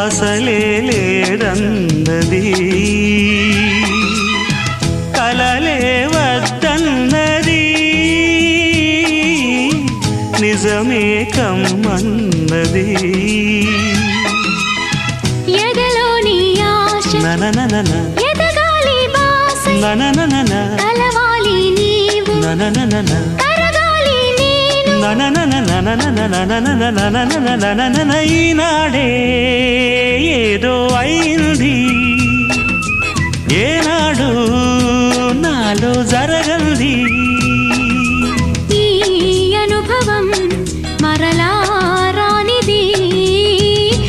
అసలే లేదందది కలలే వద్దన్నది నిజమే కమ్మన్నది ఎదలోని ఆశ ననననన ఎదగాలి బాస జరుగుతుంది ఏనాడు నాలో జరగంది. ఈ అనుభవం మరలా